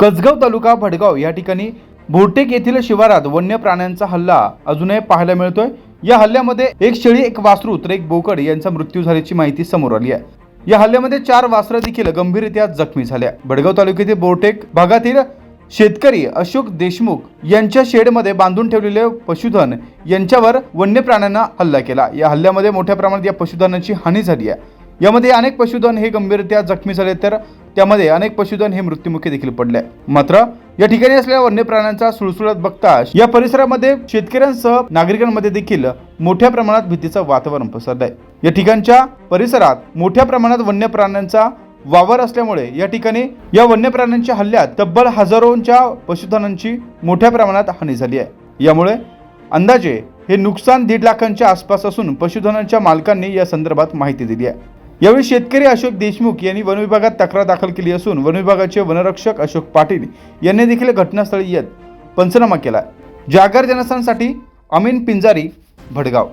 कसगाव तालुका भडगाव या ठिकाणी भोटेक येथील शिवारात वन्य प्राण्यांचा हल्ला अजूनही पाहायला मिळतोय. या हल्ल्यामध्ये एक शेळी एक वासरू तर एक बोकड यांचा मृत्यू झाल्याची माहिती समोर आली आहे. या हल्ल्यामध्ये चार वासरं देखील गंभीररित्या जखमी झाल्या. भडगाव तालुक्यातील बोरटेक भागातील शेतकरी अशोक देशमुख यांच्या शेडमध्ये बांधून ठेवलेले पशुधन यांच्यावर वन्य प्राण्यांना हल्ला केला. या हल्ल्यामध्ये मोठ्या प्रमाणात या पशुधनाची हानी झाली आहे. यामध्ये अनेक पशुधन हे गंभीररित्या जखमी झाले तर त्यामध्ये अनेक पशुधन हे मृत्युमुखी देखील पडले. मात्र या ठिकाणी असलेल्या वन्य प्राण्यांचा सुळसुळत बघता या परिसरामध्ये शेतकऱ्यांसह नागरिकांमध्ये देखील मोठ्या प्रमाणात भीतीचं वातावरण पसरलंय. या ठिकाणच्या परिसरात मोठ्या प्रमाणात वन्य प्राण्यांचा वावर असल्यामुळे या ठिकाणी या वन्य प्राण्यांच्या हल्ल्यात तब्बल हजारोंच्या पशुधनांची मोठ्या प्रमाणात हानी झाली आहे. यामुळे अंदाजे हे नुकसान दीड लाखांच्या आसपास असून पशुधनांच्या मालकांनी या संदर्भात माहिती दिली आहे. यावेळी शेतकरी अशोक देशमुख यांनी वनविभागात तक्रार दाखल केली असून वन विभागाचे वनरक्षक अशोक पाटील यांनी देखील घटनास्थळी येत पंचनामा केला. जागर जनस्थानसाठी अमीन पिंजारी भडगाव.